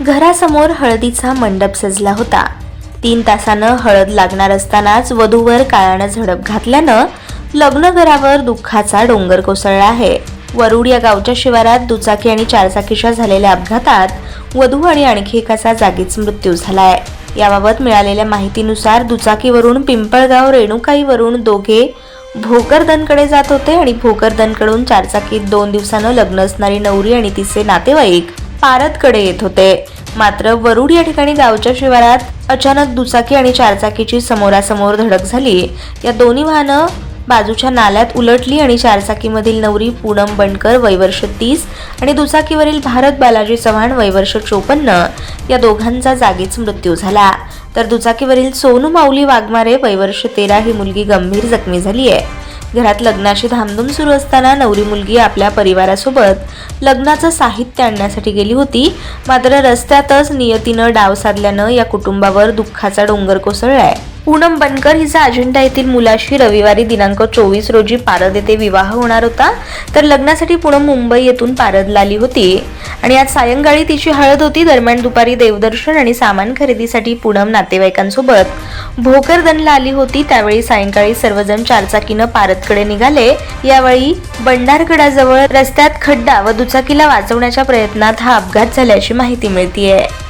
घरासमोर हळदीचा मंडप सजला होता. तीन तासानं हळद लागणार असतानाच वधूवर काळानं झडप घातल्यानं लग्न घरावर दुःखाचा डोंगर कोसळला आहे. वरुड या गावच्या शिवारात दुचाकी आणि चारचाकीच्या झालेल्या अपघातात वधू आणि आणखी एकाचा जागीच मृत्यू झालाय. याबाबत मिळालेल्या माहितीनुसार दुचाकीवरून पिंपळगाव रेणुकाईवरून दोघे भोकरदनकडे जात होते आणि भोकरदनकडून चारचाकीत दोन दिवसानं लग्न असणारी नवरी आणि तिचे नातेवाईक पारदकडे येत होते. मात्र वरुड या ठिकाणी गावच्या शिवारात अचानक दुचाकी आणि चारचाकीची समोरासमोर धडक झाली. या दोन्ही वाहनं बाजूच्या नाल्यात उलटली आणि चारचाकीमधील नवरी पूनम बंडकर वयवर्ष तीस आणि दुचाकीवरील भारत बालाजी चव्हाण वयवर्ष चोपन्न या दोघांचा जागीच मृत्यू झाला. तर दुचाकीवरील सोनू माऊली वाघमारे वयवर्ष तेरा ही मुलगी गंभीर जखमी झाली आहे घरात लग्नाची धामधूम सुरू असताना नवरी मुलगी आपल्या परिवारासोबत लग्नाचं साहित्य आणण्यासाठी गेली होती. मात्र रस्त्यातच नियतीनं डाव साधल्यानं या कुटुंबावर दुःखाचा डोंगर कोसळलाय. पूनम बनकर हिचा अजिंठा येथील मुलाशी रविवारी दिनांक चोवीस रोजी पारद येथे विवाह होणार होता. तर लग्नासाठी पूनम मुंबई येथून पारदला आली होती. आणि आज सायंकाळी तिची हळद होती. दरम्यान दुपारी देवदर्शन आणि सामान खरेदीसाठी पूनम नातेवाईकांसोबत भोकरदनला आली होती. त्यावेळी सायंकाळी सर्वजण चारचाकीनं पारदकडे निघाले. यावेळी बंडारगडाजवळ रस्त्यात खड्डा व दुचाकीला वाचवण्याच्या प्रयत्नात हा अपघात झाल्याची माहिती मिळतीये.